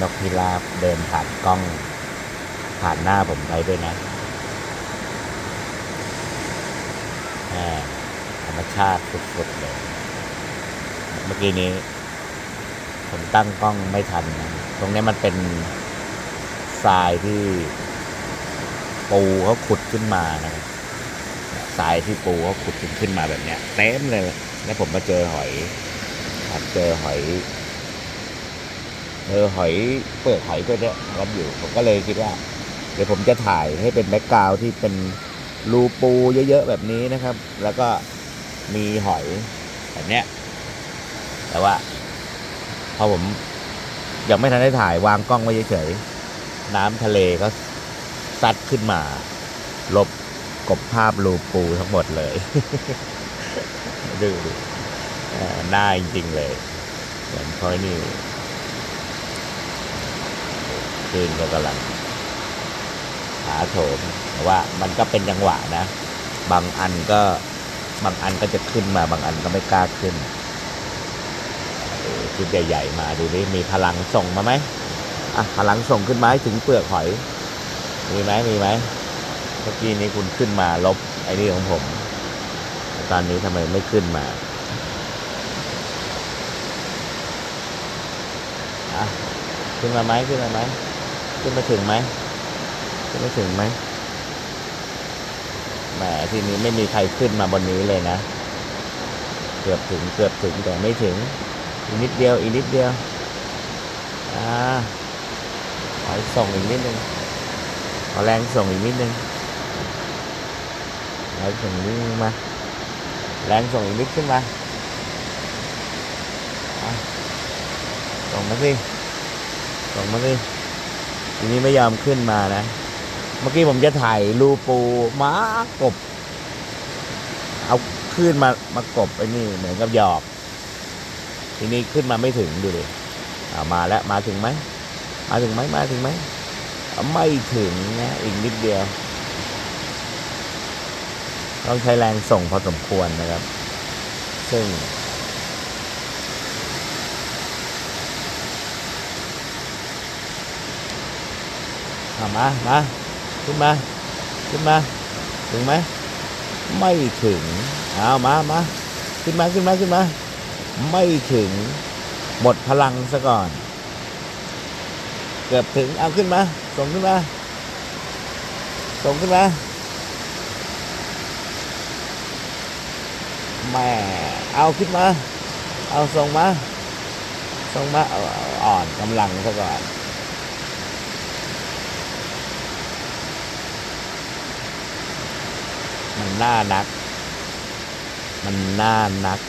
นกพิราบเดินผ่านกล้อง ผ่านหน้าผมไปด้วยนะธรรมชาติสุดๆเลย เมื่อกี้นี้ ผมตั้งกล้องไม่ทันนะตรงนี้มันเป็นทรายที่ปูเขาขุดขึ้นมานะครับทรายที่ปูเขาขุดขึ้นมาแบบเนี้ยเต็มเลย แล้วผมมาเจอหอยครับเจอหอย เจอหอยเปลือกหอยตัวเนี้ยรับอยู่ ผมก็เลยคิดว่า เดี๋ยวผมจะถ่ายให้เป็นแบ็กกราวที่เป็นรูปูเยอะๆแบบนี้นะครับ แล้วก็มีหอยแบบเนี้ยแต่ว่า พอผมยังไม่ทันได้ถ่ายวางกล้องไว้เฉยๆน้ำทะเลก็ซัดขึ้นมา ลบกบภาพรูปูทั้งหมดเลยดูหน้าจริงๆเลยเหมือนพอยนี่ คลื่นก็กำลังหาโถมแต่ว่ามันก็เป็นจังหวะนะ บางอันก็บางอันก็จะขึ้นมาบางอันก็ไม่กล้าขึ้นชุดใหญ่ๆมาดูดิมีพลังส่งมาไหมอะพลังส่งขึ้นมาให้ถึงเปลือกหอย มีไหมมีไหมเมื่อกี้นี้คุณขึ้นมาลบไอ้นี่ของผม ตอนนี้ทำไมไม่ขึ้นมาอะขึ้นมาไหมขึ้นมาไหม ขึ้นมาถึงไหมขึ้นมาถึงไหมแหมทีนี้ไม่มีใครขึ้นมาบนนี้เลยนะ เกือบถึงเกือบถึงแต่ไม่ถึง อีกนิดเดียว อีกนิดเดียว อ่าขอส่งอีกนิดนึงขอแรงส่งอีกนิดนึงแรงส่งนิดนึงมาแรงส่งอีกนิดขึ้นมาส่งมาสิส่งมาสิ ทีนี้ไม่ยอมขึ้นมานะ เมื่อกี้ผมจะถ่ายรูปูม้ากบ เอาขึ้นมามากบไอ้นี่เหมือนกับหยอก ทีนี้ขึ้นมาไม่ถึงดูดิามาแล้วมาถึงไหมมาถึงไหมมาถึงไหมไม่ถึงนะอีกนิดเดียว ต้องใช้แรงส่งพอสมควรนะครับ ซึ่ง อามามาขึ้นมาขึ้นมา ถึงไหมไม่ถึงเอามามาขึ้นมาขึ้นมาขึ้นมา ไม่ถึง หมดพลังซะก่อน เกือบถึงเอาขึ้นมาส่งขึ้นมาส่งขึ้นมาแม่เอาขึ้นมา เอาส่งมาส่งมาอ่อนกำลังซะก่อน น่านัก มันน่านัก